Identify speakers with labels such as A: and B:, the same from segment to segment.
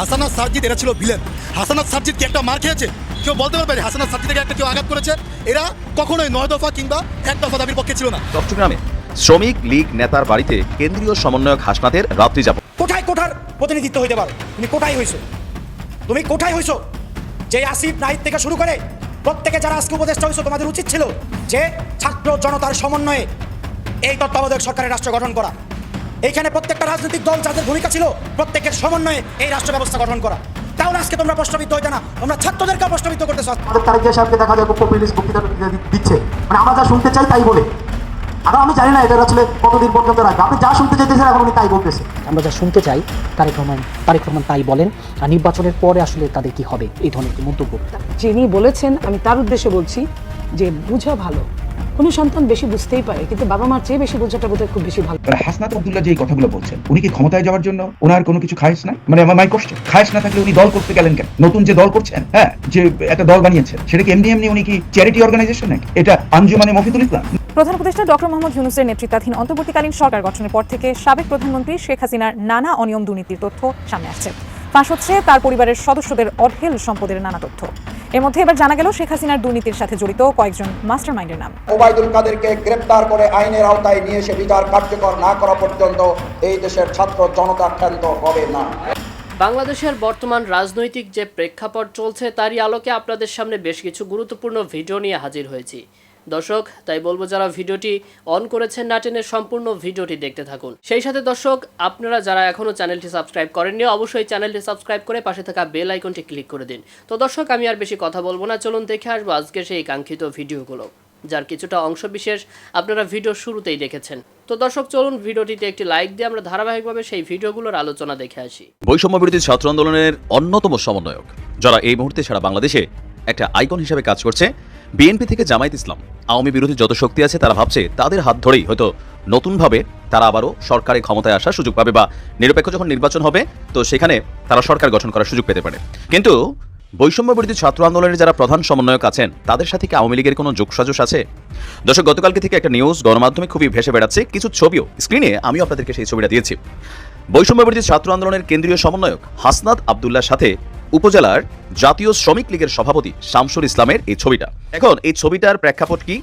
A: হাসানাত সার্জিদ এরা ছিল ভিলেন হাসানাত সার্জিদ কি একটা মার খেয়েছে? কেউ বলতে পারবে হাসানাত সার্জিদকে একটা কেউ আঘাত করেছে? এরা কখনোই নয় দফা কিংবা এক দফা দাবির পক্ষে ছিল না।
B: চট্টগ্রামে শ্রমিক লীগ নেতার বাড়িতে কেন্দ্রীয় সমন্বয়ক হাসনাতের রাত্রি যাপন।
C: কোথায় কোঠার প্রতিনিধিত্ব হইতে পারো? তুমি কোথায় হইছো? তুমি কোথায় হইছো? যে আসিফ নাহিদ থেকে শুরু করে প্রত্যেকে যারা আজকে উপদেষ্টা হয়েছো তোমাদের উচিত ছিল যে ছাত্র জনতার সমন্বয়ে এই তত্ত্বাবধায়ক সরকারের রাষ্ট্র গঠন করা। এইখানে প্রত্যেকটা রাজনৈতিক দল যাদের ভূমিকা ছিল প্রত্যেকের সমন্বয়ে এই রাষ্ট্র ব্যবস্থা গঠন করা। তাহলে আজকে তোমরা প্রশ্নবিদ্ধ হইতে না। তোমরা ছাত্রদেরকে প্রশ্নবিদ্ধ
D: আমাদের তারেক জিয়া সাহেবকে দেখা যায় পপুলিস্ট বক্তৃতা দিচ্ছে। মানে আমরা যা শুনতে চাই তাই বলে। আর আমি জানি না এটা আসলে কতদিন পর্যন্ত রাখবে। আপনি যা শুনতে চাইতেছেন এখন উনি তাই বলতেছে।
E: আমরা যা শুনতে চাই তারেক রহমান তারেক রহমান তাই বলেন আর নির্বাচনের পরে আসলে তাদের কি হবে? এই ধরনের একটি মন্তব্য।
F: যিনি বলেছেন আমি তার উদ্দেশ্যে বলছি যে বুঝা ভালো। কোনো সন্তান বেশি বুঝতেই পারে কিন্তু বাবা মার চেয়ে বেশি বোঝাটা বোধহয় খুব বেশি ভালো।
G: মানে হাসনাত আব্দুল্লাহ যে কথাগুলো বলছেন উনি কি ক্ষমতায় যাওয়ার জন্য ওনার কোনো কিছু খায়স নাই মানে আমার মাই কোশ্চেন খায়স না থাকলে উনি দল করতে গেলেন কেন? নতুন যে দল করছেন হ্যাঁ যে একটা দল বানিয়েছেন সেটা কি এমনি এমনি উনি কি চ্যারিটি অর্গানাইজেশন নাকি? এটা আঞ্জুমানে মফিদুল ইসলাম?
H: প্রধান উপদেষ্টা ডক্টর মোহাম্মদ ইউনুসের নেতৃত্বাধীন অন্তর্বর্তীকালীন সরকার গঠনের পর থেকে সাবেক প্রধানমন্ত্রী শেখ হাসিনার নানা অনিয়ম দুর্নীতির তথ্য সামনে আসছে। ফাঁস হচ্ছে তার পরিবারের সদস্যদের অঢেল সম্পদের নানা তথ্য। এর মধ্যে এবার জানা গেল শেখ হাসিনার দুর্নীতির সাথে জড়িত কয়েকজন মাস্টার মাইন্ডের নাম।
I: ওবায়দুল কাদেরকে গ্রেপ্তার করে আইনের আওতায় নিয়ে এসে বিচার কার্যকর না করা পর্যন্ত এই দেশের ছাত্র জনতা ক্ষান্ত হবে না।
J: বাংলাদেশের বর্তমান রাজনৈতিক যে প্রেক্ষাপট চলছে তারই আলোকে আপনাদের সামনে বেশ কিছু গুরুত্বপূর্ণ ভিডিও নিয়ে হাজির হয়েছি। দর্শক, তাই বলব যারা ভিডিওটি অন করেছেন না টেনে সম্পূর্ণ ভিডিওটি দেখতে থাকুন। সেই সাথে দর্শক, আপনারা যারা এখনও চ্যানেলটি সাবস্ক্রাইব করেননি, অবশ্যই চ্যানেলটি সাবস্ক্রাইব করে পাশে থাকা বেল আইকনটি ক্লিক করে দিন। তো দর্শক, আমি আর বেশি কথা বলব না, চলুন দেখে আসব আজকে সেই কাঙ্ক্ষিত ভিডিওগুলো, যার কিছুটা অংশ বিশেষ আপনারা ভিডিও শুরুতেই দেখেছেন। তো দর্শক, চলুন ভিডিওটিতে একটি লাইক দিয়ে আমরা ধারাবাহিকভাবে সেই ভিডিওগুলোর আলোচনা দেখে আসি।
B: বৈষম্য বিরোধী ছাত্র আন্দোলনের অন্যতম সমন্বয়ক, যারা এই মুহূর্তে সারা বাংলাদেশে একটা আইকন হিসেবে কাজ করছে বিএনপি থেকে জামায়াত ইসলাম, আওয়ামী বিরোধী যত শক্তি আছে তারা ভাবছে তাদের হাত ধরেই হয়তো নতুনভাবে তারা আবারও সরকারে ক্ষমতায় আসার সুযোগ পাবে বা নিরপেক্ষ যখন নির্বাচন হবে, তো সেখানে তারা সরকার গঠন করার সুযোগ পেতে পারে। কিন্তু বৈষম্য বিরোধী ছাত্র আন্দোলনের যারা প্রধান সমন্বয়ক আছেন, তাদের সাথে কি আওয়ামী লীগের কোনো যোগসাজশ আছে? দর্শক, গতকালকে থেকে একটা নিউজ গণমাধ্যমে খুবই ভেসে বেড়াচ্ছে, কিছু ছবিও স্ক্রিনে আমিও আপনাদেরকে সেই ছবিটা দিয়েছি। বৈষম্য বিরোধী ছাত্র আন্দোলনের কেন্দ্রীয় সমন্বয়ক হাসনাত আবদুল্লার সাথে উপজেলার জাতীয় শ্রমিক লীগের সভাপতি শামসুল ইসলামের এই ছবিটা। এখন এই ছবিটার প্রেক্ষাপট কি?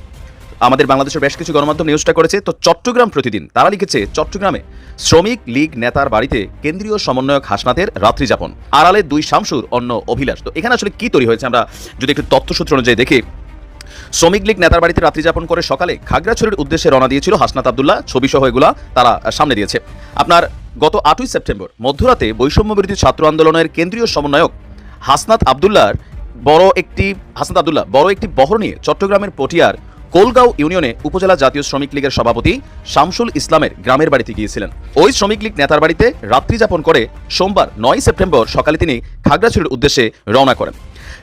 B: আমাদের বাংলাদেশের বেশ কিছু গণমাধ্যম নিউজটা করেছে। তো চট্টগ্রাম প্রতিদিন তারা লিখেছে, চট্টগ্রামে শ্রমিক লীগ নেতার বাড়িতে কেন্দ্রীয় সমন্বয়ক হাসনাতের রাত্রি যাপন। আড়ালে দুই শামসুর অন্য অভিলাষ। তো এখানে আসলে কি তৈরি হয়েছে? আমরা যদি একটু তথ্যসূত্র অনুযায়ী দেখি, শ্রমিক লীগ নেতার বাড়িতে রাত্রি যাপন করে সকালে খাগড়াছড়ির উদ্দেশ্যে রওনা দিয়েছিল হাসনাত আবদুল্লাহ। ছবি সহ এগুলা তারা সামনে দিয়েছে। আপনার গত আটই সেপ্টেম্বর মধ্যরাতে বৈষম্য বিরোধী ছাত্র আন্দোলনের কেন্দ্রীয় সমন্বয়ক হাসনাত আবদুল্লাহর বড় একটি, হাসনাত আবদুল্লাহ বড় একটি বহর নিয়ে চট্টগ্রামের পটিয়ার কোলগাঁও ইউনিয়নে উপজেলা জাতীয় শ্রমিক লীগের সভাপতি শামসুল ইসলামের গ্রামের বাড়িতে গিয়েছিলেন। ওই শ্রমিক লীগ নেতার বাড়িতে রাত্রি যাপন করে সোমবার নয় সেপ্টেম্বর সকালে তিনি খাগড়াছড়ির উদ্দেশ্যে রওনা করেন।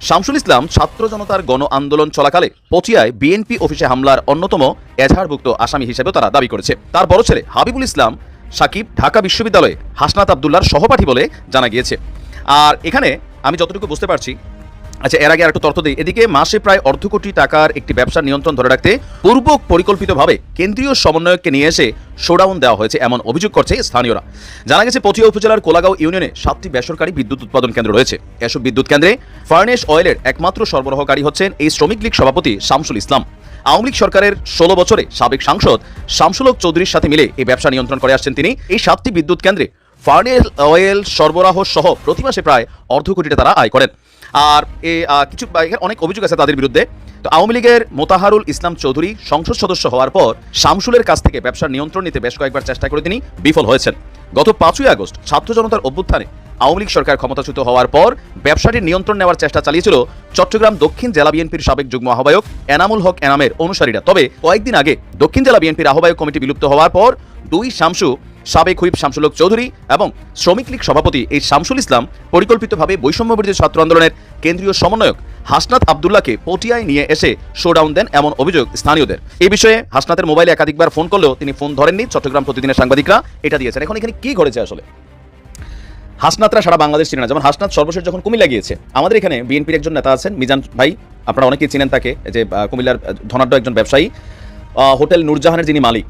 B: শামসুল ইসলাম ছাত্র জনতার গণ আন্দোলন চলাকালে পটিয়ায় বিএনপি অফিসে হামলার অন্যতম এজাহারভুক্ত আসামি হিসেবেও তারা দাবি করেছে। তার বড় ছেলে হাবিবুল ইসলাম সাকিব ঢাকা বিশ্ববিদ্যালয়ে হাসনাত আবদুল্লার সহপাঠী বলে জানা গিয়েছে। আর এখানে আমি যতটুকু বুঝতে পারছি আচ্ছা এর আগে আর একটু তথ্য দিই। এদিকে মাসে প্রায় অর্ধ কোটি টাকার একটি ব্যবসার নিয়ন্ত্রণ ধরে রাখতে পূর্ব পরিকল্পিতভাবে কেন্দ্রীয় সমন্বয়ককে নিয়ে এসে শোডাউন দেওয়া হয়েছে এমন অভিযোগ করছে স্থানীয়রা। জানা গেছে পটিয়া উপজেলার কোলাগাঁও ইউনিয়নে সাতটি বেসরকারি বিদ্যুৎ উৎপাদন কেন্দ্র রয়েছে। এসব বিদ্যুৎ কেন্দ্রে ফার্নেস অয়েলের একমাত্র সরবরাহকারী হচ্ছেন এই শ্রমিক লীগ সভাপতি শামসুল ইসলাম। আওয়ামী লীগ সরকারের ষোলো বছরে সাবেক সাংসদ শামসুলক চৌধুরীর সাথে মিলে এই ব্যবসা নিয়ন্ত্রণ করে আসছেন তিনি। এই সাতটি বিদ্যুৎ কেন্দ্রে ফার্নেস অয়েল সরবরাহ সহ প্রতি মাসে প্রায় অর্ধ কোটিটা তারা আয় করেন। আর এ কিছু অনেক অভিযোগ আছে তাদের বিরুদ্ধে। তো আওয়ামী লীগের মোতাহারুল ইসলাম চৌধুরী সংসদ সদস্য হওয়ার পর শামসুলের কাছ থেকে ব্যবসার নিয়ন্ত্রণ নিতে বেশ কয়েকবার চেষ্টা করে তিনি বিফল হয়েছেন। গত পাঁচই আগস্ট ছাত্র জনতার অভ্যুত্থানে আওয়ামী লীগ সরকার ক্ষমতাচ্যুত হওয়ার পর ব্যবসাটির নিয়ন্ত্রণ নেওয়ার চেষ্টা চালিয়েছিল চট্টগ্রাম দক্ষিণ জেলা বিএনপির সাবেক যুগ্ম আহ্বায়ক এনামুল হক এনামের অনুসারীরা। তবে কয়েকদিন আগে দক্ষিণ জেলা বিএনপির আহ্বায়ক কমিটি বিলুপ্ত হওয়ার পর দুই শামসু, সাবেক হুইপ শামসুলক চৌধুরী এবং শ্রমিক লীগ সভাপতি এই শামসুল ইসলাম পরিকল্পিতভাবে বৈষম্য বিরোধী ছাত্র আন্দোলনের কেন্দ্রীয় সমন্বয়ক হাসনাত আবদুল্লাহকে পটিয়ায় নিয়ে এসে শোডাউন দেন এমন অভিযোগ স্থানীয়দের। এই বিষয়ে হাসনাতের মোবাইলে একাধিকবার ফোন করলেও তিনি ফোন ধরেননি। চট্টগ্রাম প্রতিদিনের সাংবাদিকরা এটা দিয়েছেন। এখন এখানে কি ঘটেছে আসলে? হাসনাতরা সারা বাংলাদেশ চিনে না। যেমন হাসনাত সর্বশেষ যখন কুমিল্লা গিয়েছে, আমাদের এখানে বিএনপির একজন নেতা আছেন, মিজান ভাই, আপনারা অনেকেই চিনেন তাকে, যে কুমিল্লার ধনাঢ্য একজন ব্যবসায়ী হোটেল নূরজাহানের যিনি মালিক,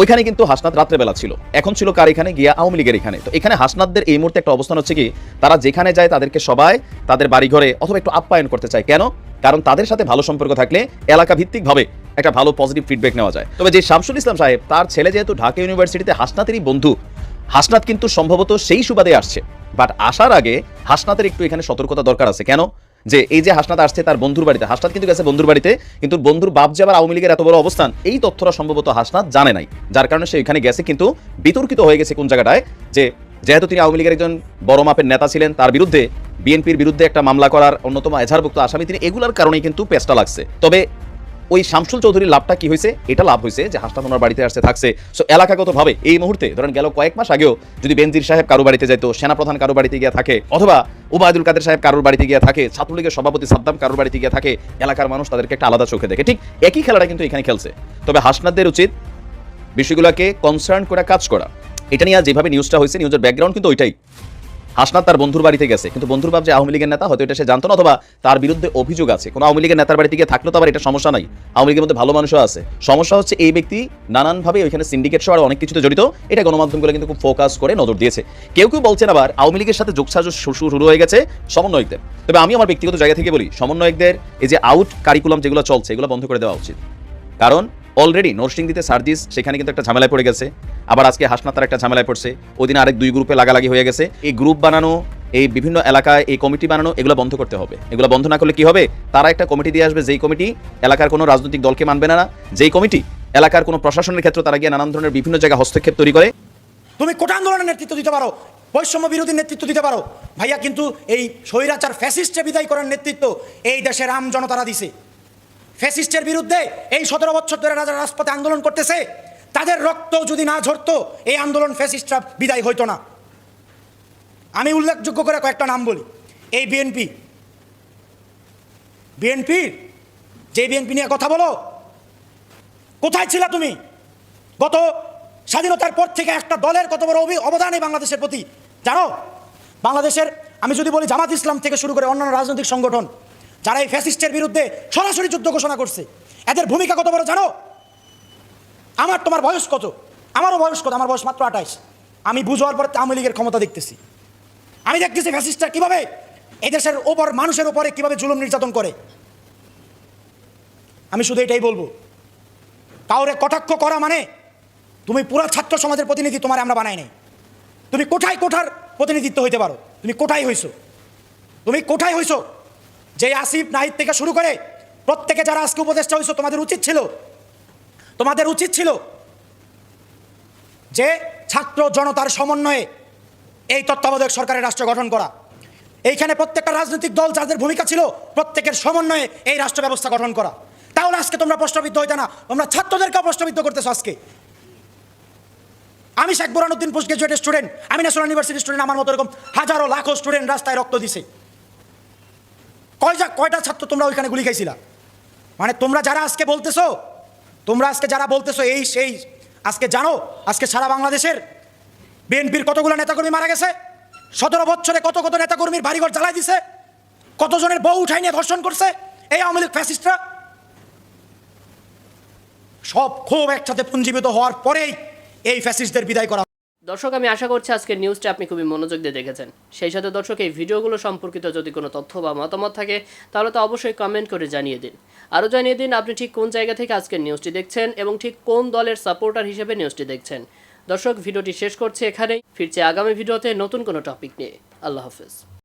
B: ওইখানে কিন্তু হাসনাত রাত্রেবেলা ছিল। এখন ছিল কার এখানে? গিয়া আওয়ামী লীগের এখানে। তো এখানে হাসনাতদের এই মুহূর্তে একটা অবস্থান হচ্ছে কি, তারা যেখানে যায় তাদেরকে সবাই তাদের বাড়িঘরে অথবা একটু আপ্যায়ন করতে চায়। কেন? কারণ তাদের সাথে ভালো সম্পর্ক থাকলে এলাকা ভিত্তিকভাবে একটা ভালো পজিটিভ ফিডব্যাক নেওয়া যায়। তবে যে শামসুল ইসলাম সাহেব, তার ছেলে যেহেতু ঢাকা ইউনিভার্সিটিতে হাসনাতেরই বন্ধু হাসনাত কিন্তু সম্ভবত সেই সুবাদে আসছে। বাট আসার আগে হাসনাতের একটু এখানে সতর্কতা দরকার আছে। কেন? যে এই যে হাসনাত আসছে তার বন্ধুর বাড়িতে, হাসনাত কিন্তু গেছে বন্ধুর বাড়িতে, কিন্তু বন্ধুর বাপ যে আবার আওয়ামী লীগের এত বড় অবস্থান, এই তথ্যটা সম্ভবত হাসনাত জানে নাই। যার কারণে সে এখানে গেছে, কিন্তু বিতর্কিত হয়ে গেছে কোন জায়গাটায়? যে যেহেতু তিনি আওয়ামী লীগের একজন বড় মাপের নেতা ছিলেন, তার বিরুদ্ধে বিএনপির বিরুদ্ধে একটা মামলা করার অন্যতম এজাহারভুক্ত আসামি, তিনি এগুলার কারণেই কিন্তু পেস্টা লাগছে। তবে ওই শামসুল চৌধুরীর লাভটা কি হয়েছে? এটা লাভ হয়েছে যে হাসনাত ওনার বাড়িতে আসতে থাকছে। সো এলাকাগতভাবে এই মুহূর্তে ধরেন গেল কয়েক মাস আগেও যদি বেনজির সাহেব কারও বাড়িতে যেত সেনাপ্রধান কারও বাড়িতে গিয়ে থাকে, অথবা উবায়দুল কাদের সাহেব কারোর বাড়িতে গিয়ে থাকে, ছাত্রলীগের সভাপতি সাদ্দাম কারোর বাড়িতে গিয়ে থাকে, এলাকার মানুষ তাদেরকে একটা আলাদা চোখে দেখে। ঠিক একই খেলাটা কিন্তু এখানে খেলছে। তবে হাসনাতদের উচিত বিষয়গুলোকে কনসার্ন করে কাজ করা। এটা নিয়ে যেভাবে নিউজটা হয়েছে নিউজের ব্যাকগ্রাউন্ড কিন্তু ওইটাই। হাসনাত তার বন্ধুর বাড়িতে গেছে। কিন্তু বন্ধুর বাপ যে আওয়ামী লীগের নেতা, হয়তো এটা সে জানতো না অথবা তার বিরুদ্ধে অভিযোগ আছে। কোনো আওয়ামী লীগের নেতার বাড়িতে গিয়ে থাকলেও তো আবার এটা সমস্যা নাই। আওয়ামী লীগের মধ্যে ভালো মানুষও আছে। সমস্যা হচ্ছে এই ব্যক্তি নানানভাবে ওইখানে সিন্ডিকেট সহ আরও অনেক কিছুতে জড়িত। এটা গণমাধ্যমগুলো কিন্তু খুব ফোকাস করে নজর দিয়েছে। কেউ কেউ বলছেন আবার আওয়ামী লীগের সাথে যোগসাজশ শুরু শুরু হয়ে গেছে সমন্বয়কদের। তবে আমি আমার ব্যক্তিগত জায়গা থেকে বলি, সমন্বয়কদের এই যে আউট কারিকুলাম যেগুলো চলছে, এগুলো বন্ধ করে দেওয়া উচিত। কারণ অলরেডি নরসিংদীতে সার্জিস, সেখানে কিন্তু একটা ঝামেলায় পড়ে গেছে। আবার আজকে হাসনাতার একটা ঝামেলায় পড়ছে। ওই আরেক দুই গ্রুপে লাগালাগি হয়ে গেছে। এই গ্রুপ বানানো, এই বিভিন্ন এলাকায় এই কমিটি বানানো, এগুলো বন্ধ করতে হবে। এগুলো বন্ধ না করলে কি হবে? তারা একটা কমিটি দিয়ে আসবে। যেই কমিটি এলাকার কোনো রাজনৈতিক দলকে মানবে না যেই কমিটি এলাকার কোনো প্রশাসনের ক্ষেত্রে তারা গিয়ে নানান ধরনের বিভিন্ন জায়গায় হস্তক্ষেপ তৈরি করে।
C: তুমি কোটা আন্দোলনের নেতৃত্ব দিতে পারো, বৈষম্য বিরোধী নেতৃত্ব দিতে পারো। ভাইয়া কিন্তু এই স্বৈরাচার ফ্যাসিস্টে বিদায় করার নেতৃত্ব এই দেশের আম জনতারা দিছে। ফ্যাসিস্টের বিরুদ্ধে এই সতেরো বছর ধরে রাজা রাজপথে আন্দোলন করতেছে। তাদের রক্ত যদি না ঝরতো, এই আন্দোলন ফ্যাসিস্টরা বিদায় হইতো না। আমি উল্লেখযোগ্য করে কয়েকটা নাম বলি। এই বিএনপি। বিএনপির যে বিএনপি নিয়ে কথা বলো, কোথায় ছিলা তুমি? গত স্বাধীনতার পর থেকে একটা দলের কত বড় অবি- অবদান এই বাংলাদেশের প্রতি। জানো? বাংলাদেশের, আমি যদি বলি জামাত ইসলাম থেকে শুরু করে অন্যান্য রাজনৈতিক সংগঠন, যারা এই ফ্যাসিস্টের বিরুদ্ধে সরাসরি যুদ্ধ ঘোষণা করছে, এদের ভূমিকা কত বড় জানো? আমার তোমার বয়স কত? আমারও বয়স কত? আমার বয়স মাত্র আঠাইশ। আমি বুঝার পর আওয়ামী লীগের ক্ষমতা দেখতেছি। আমি দেখতেছি ফ্যাসিস্টরা কীভাবে এদেশের ওপর মানুষের ওপরে কীভাবে জুলুম নির্যাতন করে। আমি শুধু এটাই বলব। কাউরে কটাক্ষ করা মানে তুমি পুরো ছাত্র সমাজের প্রতিনিধি তোমার আমরা বানাই নাই। তুমি কোথায় কোঠার প্রতিনিধিত্ব হইতে পারো। তুমি কোথায় হইছো। তুমি কোথায় হইছো? যে আসিফ নাহিদ থেকে শুরু করে প্রত্যেকে যারা আজকে উপদেষ্টা হইছো, তোমাদের উচিত ছিল তোমাদের উচিত ছিল যে ছাত্র জনতার সমন্বয়ে এই তত্ত্বাবধায়ক সরকারের রাষ্ট্র গঠন করা। এইখানে প্রত্যেকটা রাজনৈতিক দল যাদের ভূমিকা ছিল, প্রত্যেকের সমন্বয়ে এই রাষ্ট্র ব্যবস্থা গঠন করা। তাহলে আজকে তোমরা প্রশ্নবিদ্ধ হইতে না, তোমরা ছাত্রদেরকেও প্রশ্নবিদ্ধ করতেছো আজকে। আমি Sheikh Boranuddin post graduate student আমি ন্যাশনাল ইউনিভার্সিটি স্টুডেন্ট আমার মতো এরকম হাজারো, লাখো স্টুডেন্ট রাস্তায় রক্ত দিছে। কয় যা কয়টা ছাত্র তোমরা ওইখানে গুলি খাইছিলা? মানে তোমরা যারা আজকে বলতেছো তোমরা আজকে যারা বলতেছো এই, সেই, আজকে জানো, আজকে সারা বাংলাদেশের বিএনপির কতগুলো নেতাকর্মী মারা গেছে? সতেরো বছরে কত কত নেতাকর্মীর বাড়িঘর জ্বালাই দিছে? কতজনের বউ উঠাই নিয়ে ধর্ষণ করছে? এই আওয়ামী লীগ ফ্যাসিস্টরা সব খুব একসাথে পুঞ্জীবিত হওয়ার পরেই এই ফ্যাসিস্টদের বিদায় করা
J: দর্শক, আমি আশা করছি আজকের নিউজটা আপনি খুবই মনোযোগ দিয়ে দেখেছেন। সেই সাথে দর্শক, এই ভিডিওগুলো সম্পর্কিত যদি কোনো তথ্য বা মতামত থাকে, তাহলে তো অবশ্যই কমেন্ট করে জানিয়ে দিন। আরও জানিয়ে দিন, আপনি ঠিক কোন জায়গা থেকে আজকের নিউজটি দেখছেন এবং ঠিক কোন দলের সাপোর্টার হিসেবে নিউজটি দেখছেন। দর্শক, ভিডিওটি শেষ করছে এখানেই। ফিরছে আগামী ভিডিওতে নতুন কোনো টপিক নিয়ে। আল্লাহ হাফেজ।